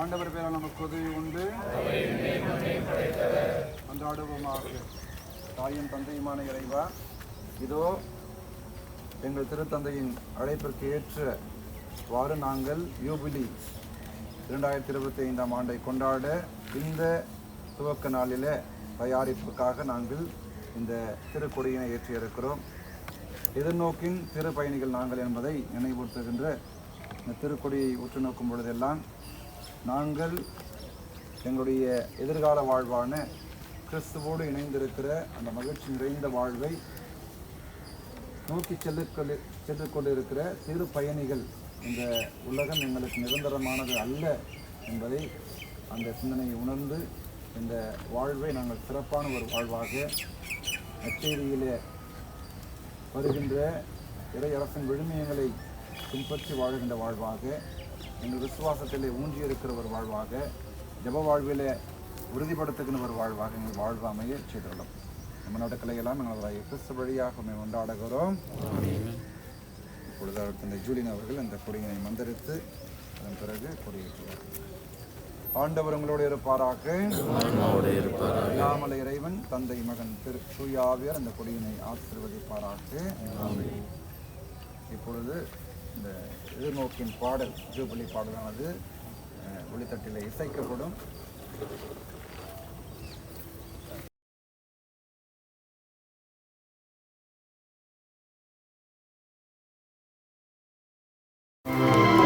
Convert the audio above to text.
ஆண்டவர் பேர நமக்கு உதவி உண்டு. கொண்டாடுவோமாக தாயும் தந்தையுமான இறைவா இதோ எங்கள் திருத்தந்தையின் அழைப்பிற்கு ஏற்றவாறு நாங்கள் யூபிலி இரண்டாயிரத்தி இருபத்தி ஐந்தாம் ஆண்டை கொண்டாட இந்த துவக்க நாளில் தயாரிப்புக்காக நாங்கள் இந்த திருக்கொடியினை ஏற்றியிருக்கிறோம். எதிர்நோக்கின் திருப்பயணிகள் நாங்கள் என்பதை நினைவூட்டுகின்ற இந்த திருக்கொடியை உற்று நோக்கும் பொழுதெல்லாம் நாங்கள் எங்களுடைய எதிர்கால வாழ்வான கிறிஸ்துவோடு இணைந்திருக்கிற அந்த மகிழ்ச்சி நிறைந்த வாழ்வை நோக்கி செல்லு சென்று கொண்டிருக்கிற சிறு பயணிகள் இந்த உலகம் எங்களுக்கு நிரந்தரமானது அல்ல என்பதை அந்த சிந்தனையை உணர்ந்து இந்த வாழ்வை நாங்கள் சிறப்பான ஒரு வாழ்வாக நச்செய்தியிலே வருகின்ற இறையரசன் விழுமியங்களை பின்பற்றி வாழ்கின்ற வாழ்வாக எங்கள் விசுவாசத்திலே ஊன்றி இருக்கிற ஒரு வாழ்வாக ஜப வாழ்விலே உறுதிப்படுத்துகின்ற ஒரு வாழ்வாக எங்கள் வாழ்வு அமைய செய்துள்ளோம். நம்ம நடக்கலையெல்லாம் எங்களது கிறிஸ்து வழியாக நம்ம கொண்டாடுகிறோம். இப்பொழுது அடுத்த ஜூலின் அவர்கள் அந்த கொடியினை மந்திரித்து அதன் பிறகு கொடியேற்றுவார் ஆண்டவர் உங்களோடு இருப்பாராக. இல்லாமல் இறைவன் தந்தை மகன் திரு தூயாவியர் அந்த கொடியினை ஆசீர்வதிப்பாராக. இப்பொழுது இந்த எதிர்நோக்கின் பாடல் ஜூபிலி பாடலானது ஒளித்தட்டில் இசைக்கப்படும் thank இசைக்கப்படும்.